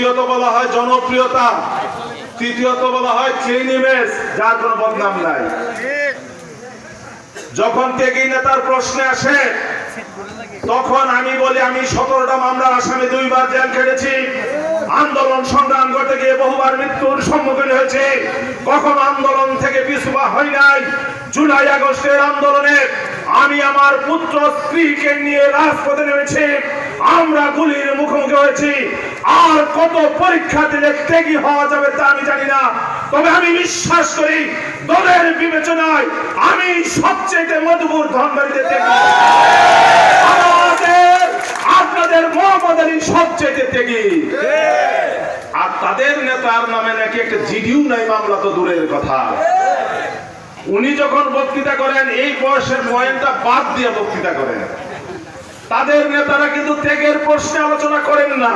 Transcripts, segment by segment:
দ্বিতীয়ত বলা হয় জনপ্রিয়তা। তৃতীয়ত বলা হয় ক্লিন ইমেজ যার কোনো বদনাম নাই। যখন ত্যাগী নেতার প্রশ্নে আসে, তখন আমি বলি, আমি সতেরোটা মামলার আসামি দুইবার জেল খেটেছি। আন্দোলন সংগ্রাম করতে গিয়ে বহুবার মৃত্যুর সম্মুখীন হয়েছে। কখন আন্দোলন থেকে পিছুপা হয় নাই। জুলাই, আগস্টের আন্দোলনে আমি আমার পুত্র স্ত্রীকে নিয়ে রাজপথে নেমেছি। আমরা গুলির মুখোমুখি হয়েছি। আর কত পরীক্ষা দিলে ত্যাগী হওয়া যাবে তা আমি জানি না। তবে আমি বিশ্বাস করি, দলের বিবেচনায় আমি সবচেয়ে মধুপুর ধনবাড়িতে ত্যাগী। আমাদের, আপনাদের সবচেয়ে ত্যাগী। আর তাদের নেতার নামে নাকি একটা জিডিও নাই মামলা তো দূরের কথা। উনি যখন বক্তৃতা করেন, এই বয়সের পয়েন্টটা বাদ দিয়ে বক্তৃতা করেন। তাদের নেতারা কিন্তু ত্যাগের প্রশ্নে আলোচনা করেন না।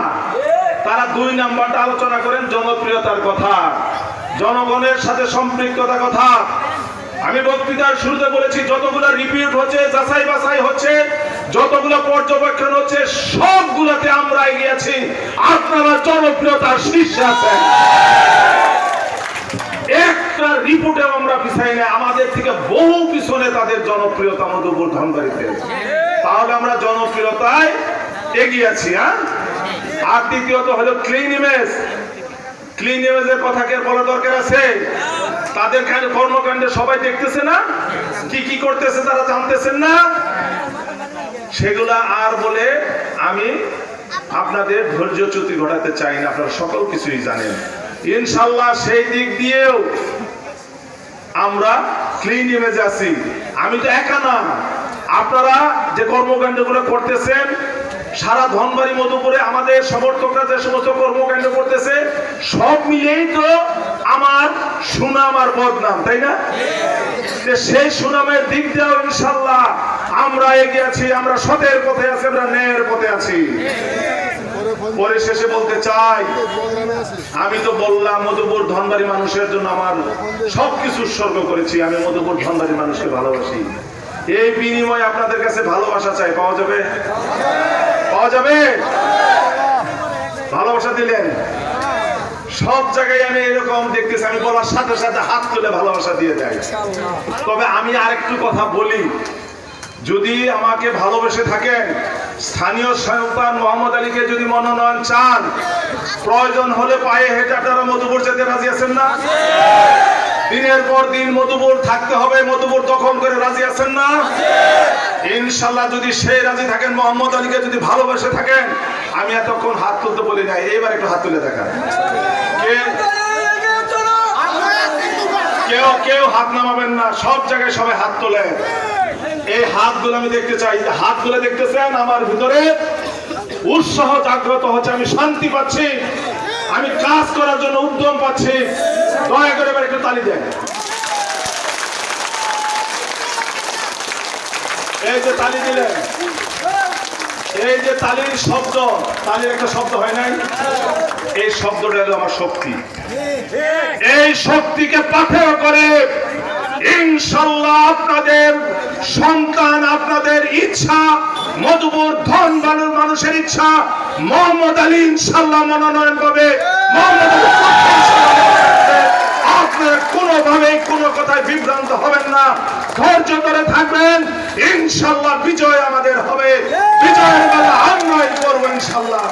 তারা দুই নাম্বারটা আলোচনা করেন জনপ্রিয়তার কথা, জনগণের সাথে সম্পৃক্ততা কথা। আমি বক্তৃতার শুরুতে বলেছি, যতগুলো রিপিট হচ্ছে, যাচাই বাছাই হচ্ছে, যতগুলো পর্যবেক্ষণ হচ্ছে, সবগুলোতে আমরা এগিয়েছি আপনারা জনপ্রিয়তার শীর্ষে আছেন। একটা রিপোর্টে আমরা পিছাই না আমাদের থেকে বহু পিছনে তাদের জনপ্রিয়তা মধুপুর ধনবাড়িতে তাহলে আমরা জনপ্রিয়তায় এগিয়ে আছি হ্যাঁ? আর দ্বিতীয়ত হলো ক্লিন ইমেজ ক্লিন ইমেজের কথা কে বলা দরকার আছে? তাদের কর্মকাণ্ডে সবাই দেখতেছে না? কি কি করতেছে তারা জানতেছেন না? সেগুলা আর বলে আমি আপনাদের ধৈর্যচ্যুতি ঘটাতে চাই না, আপনারা সকল কিছুই জানেন। ইনশাল্লাহ সেই দিক দিয়েও আমরা ক্লিন ইমেজ আছি। আমি তো একা না। আপনারা যে কর্মকাণ্ডগুলো করতেছেন, সারা ধনবাড়ি মধুপুরে আমাদের সমর্থকরা যে সমস্ত কর্মকাণ্ড করতেছে, সব মিলেই তো আমার সুনাম আর বদনাম, তাই না? যে সেই সুনামের দিক দিয়েও ইনশাল্লাহ আমরা এগিয়ে আছি, আমরা সতের পথে আছি, আমরা ন্যায়ের পথে আছি। পরে শেষে বলতে চাই, আমি তো বললাম, মধুপুর ধনবাড়ি মানুষের জন্য আমার সবকিছু উৎসর্গ করেছি, আমি মধুপুর ধনবাড়ি মানুষকে ভালোবাসি। এই বিনিময়ে আপনাদের কাছে ভালোবাসা চাই, পাওয়া যাবে? পাওয়া যাবে? ভালোবাসা দিলেন। সব জায়গায় আমি এরকম দেখতেছি, আমি বলার সাথে সাথে হাত তুলে ভালোবাসা দিয়ে দেয়। তবে আমি আরেকটু কথা বলি, যদি আমাকে ভালোবেসে থাকেন, স্থানীয় সন্তান মোহাম্মদ আলীকে যদি মনোনয়ন চান, প্রয়োজন হলে পায়ে হেঁটে আপনারা মধুপুর যেতে রাজি আছেন না? দিনের পর দিন মধুপুর থাকতে হবে, মধুপুর দখল করে রাজি আছেন না? ইনশাল্লাহ যদি সেই রাজি থাকেন, মোহাম্মদ আলীকে যদি ভালোবেসে থাকেন, আমি এতক্ষণ হাত তুলতে বলি নাই, এইবার একটু হাত তুলে দেখান। কেউ কেউ হাত নামাবেন না, সব জায়গায় সবাই হাত তোলে এই হাতগুলো আমি দেখতে চাই হাতগুলো দেখতেছেন আমার ভিতরে? উৎসাহ জাগ্রত হচ্ছে, আমি শান্তি পাচ্ছি, আমি কাজ করার জন্য উদ্যম পাচ্ছি। দয়া করে এবার একটু তালি দেন। এই যে তালি দিলেন। এই যে তালির শব্দ, তালির একটা শব্দ হয় নাই? এই শব্দটা হলো আমার শক্তি। এই শক্তিকে পাথেয় করে ইনশাল্লাহ আপনাদের সন্তান, আপনাদের ইচ্ছা মধুপুর ধন বালুর মানুষের ইচ্ছা, মোহাম্মদ আলী ইনশাল্লাহ মনোনয়ন পাবে। আলী। আপনারা কোনোভাবে কোনো কথায় বিভ্রান্ত হবেন না। ধৈর্য ধরে থাকবেন। ইনশাল্লাহ বিজয় আমাদের হবে। বিজয়ের কথা আর নয় করব ইনশাল্লাহ।